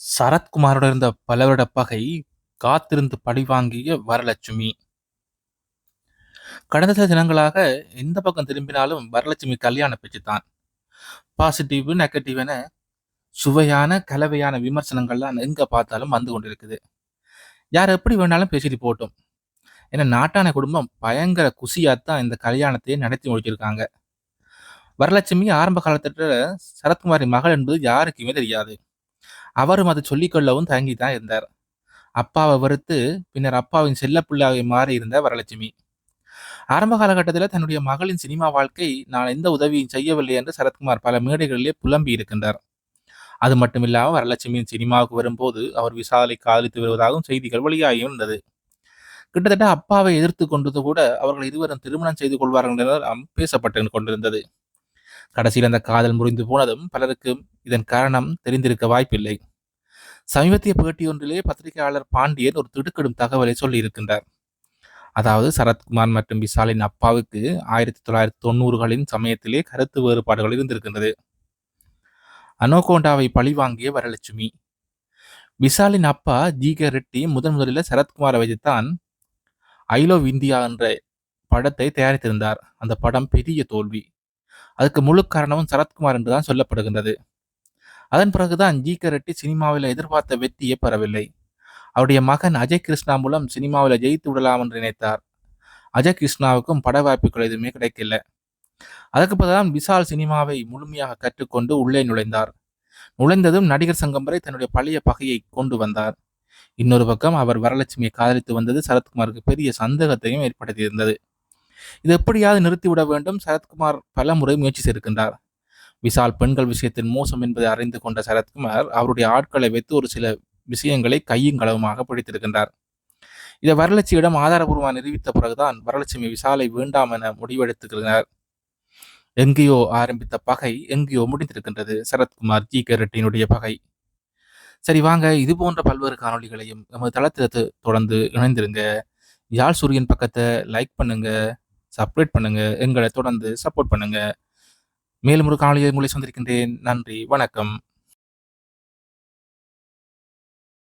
சரத்குமாரோட இருந்த பல வருட பகை காத்திருந்து பழிவாங்கிய வரலட்சுமி. கடந்த சில தினங்களாக எந்த பக்கம் திரும்பினாலும் வரலட்சுமி கல்யாண பேச்சு தான். பாசிட்டிவ் நெகட்டிவ் என சுவையான கலவையான விமர்சனங்கள்லாம் எங்க பார்த்தாலும் வந்து கொண்டிருக்குது. யார் எப்படி வேணாலும் பேசிட்டு போட்டும் ஏன்னா நாட்டான குடும்பம் பயங்கர குசியாத்தான் இந்த கல்யாணத்தையே நடத்தி முடிச்சிருக்காங்க. வரலட்சுமி ஆரம்ப காலத்துல சரத்குமாரின் மகள் என்பது யாருக்குமே தெரியாது. அவரும் அதை சொல்லிக்கொள்ளவும் தயங்கி தான் இருந்தார். அப்பாவை வெறுத்து பின்னர் அப்பாவின் செல்லப்பிள்ளையாக மாறி இருந்த வரலட்சுமி. ஆரம்ப காலகட்டத்தில் தன்னுடைய மகளின் சினிமா வாழ்க்கை நான் எந்த உதவியும் செய்யவில்லை என்று சரத்குமார் பல மேடைகளிலே புலம்பி இருக்கின்றார். அது மட்டுமில்லாமல் வரலட்சுமியின் சினிமாவுக்கு வரும்போது அவர் விசாலை காதலித்து வருவதாகவும் செய்திகள் வெளியாகி இருந்தது. கிட்டத்தட்ட அப்பாவை எதிர்த்து கொண்டது கூட அவர்கள் இருவரும் திருமணம் செய்து கொள்வார்கள் என்று பேசப்பட்டு கொண்டிருந்தது. கடைசியில் அந்த காதல் முறிந்து போனதும் பலருக்கும் இதன் காரணம் தெரிந்திருக்க வாய்ப்பில்லை. சமீபத்திய பேட்டி ஒன்றிலே பத்திரிகையாளர் பாண்டியன் ஒரு திடுக்கிடும் தகவலை சொல்லியிருக்கின்றார். அதாவது சரத்குமார் மற்றும் விஷாலின் அப்பாவுக்கு ஆயிரத்தி தொள்ளாயிரத்தி தொண்ணூறுகளின் சமயத்திலே கருத்து வேறுபாடுகள் இருந்திருக்கின்றது. அனோகோண்டாவை பழிவாங்கிய வரலட்சுமி. விஷாலின் அப்பா ஜி கே ரெட்டி முதன் முதலில் சரத்குமாரை வைத்துத்தான் ஐ லவ் இந்தியா என்ற படத்தை தயாரித்திருந்தார். அந்த படம் பெரிய தோல்வி. அதுக்கு முழு காரணமும் சரத்குமார் என்று தான் சொல்லப்படுகின்றது. அதன் பிறகுதான் ஜி கே ரெட்டி சினிமாவில் எதிர்பார்த்த வெற்றியை பெறவில்லை. அவருடைய மகன் அஜய் கிருஷ்ணா மூலம் சினிமாவில் ஜெயித்து விடலாம் என்று நினைத்தார். அஜய் கிருஷ்ணாவுக்கும் பட வாய்ப்புகள் எதுவுமே கிடைக்கல. அதற்கு பிறகுதான் விஷால் சினிமாவை முழுமையாக கற்றுக்கொண்டு உள்ளே நுழைந்தார். நுழைந்ததும் நடிகர் சங்கம் வரை தன்னுடைய பழைய பகையை கொண்டு வந்தார். இன்னொரு பக்கம் அவர் வரலட்சுமியை காதலித்து வந்தது சரத்குமாருக்கு பெரிய சந்தேகத்தையும் ஏற்படுத்தியிருந்தது. இது எப்படியாவது நிறுத்திவிட வேண்டும். சரத்குமார் பல முறை முயற்சி செய்திருக்கின்றார். விஷால் பெண்கள் விஷயத்தின் மோசம் என்பதை அறிந்து கொண்ட சரத்குமார் அவருடைய ஆட்களை வைத்து ஒரு சில விஷயங்களை கையும் களவுமாக பிடித்திருக்கின்றார். இதை வரலட்சுமியிடம் ஆதாரபூர்வமாக நிரூபித்த பிறகுதான் வரலட்சுமி விசாலை வேண்டாம் என முடிவெடுத்துக்கிறார் எங்கேயோ ஆரம்பித்த பகை எங்கேயோ முடிந்திருக்கின்றது. சரத்குமார் ஜி. கரட்டினுடைய பகை. சரி வாங்க. இது போன்ற பல்வேறு காணொலிகளையும் நமது தளத்தில் தொடர்ந்து இணைந்திருங்க. யாழ் சூரியன் பக்கத்தை லைக் பண்ணுங்க. சப்ரேட் பண்ணுங்க. எங்களை தொடர்ந்து சப்போர்ட் பண்ணுங்க. மேலும் ஒரு காலையை உங்களை சந்திருக்கின்றேன் நன்றி. வணக்கம்.